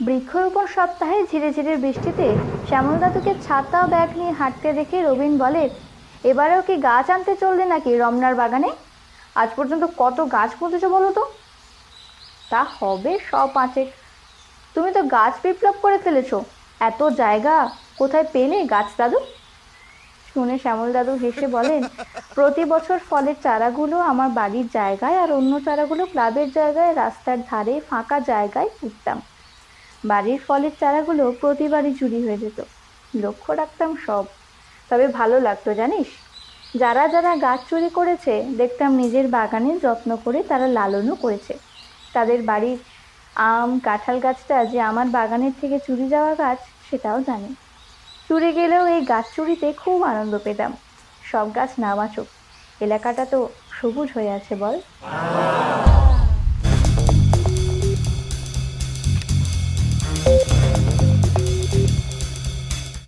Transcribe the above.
বৃক্ষরোপণ সপ্তাহে ঝিরে ঝিরে বৃষ্টিতে শ্যামল দাদুকে ছাতা ব্যাগ নিয়ে হাঁটতে দেখে রবিন বলে, এবারেও কি গাছ আনতে চললে নাকি রমনার বাগানে? আজ পর্যন্ত কত গাছ পুঁতেছো বলো তো? তা হবে স পাঁচেক। তুমি তো গাছ বিপ্লব করে ফেলেছো। এত জায়গা কোথায় পেলে গাছ দাদু? শুনে শ্যামল দাদু হেসে বলেন, প্রতি বছর ফলের চারাগুলো আমার বাড়ির জায়গায় আর অন্য চারাগুলো ক্লাবের জায়গায় রাস্তার ধারে ফাঁকা জায়গায় পুঁততাম। বাড়ির ফলের চারাগুলো প্রতিবারই চুরি হয়ে যেত। লক্ষ্য রাখতাম সব। তবে ভালো লাগতো, জানিস? যারা যারা গাছ চুরি করেছে, দেখতাম নিজের বাগানের যত্ন করে তারা লালনও করেছে। তাদের বাড়ির আম, কাঁঠাল গাছটা যে আমার বাগানের থেকে চুরি যাওয়া গাছ, সেটাও জানি। চুরি গেলেও এই গাছ চুরিতে খুব আনন্দ পেতাম। সব গাছ না বাঁচুক এলাকাটা তো সবুজ হয়ে আছে, বল।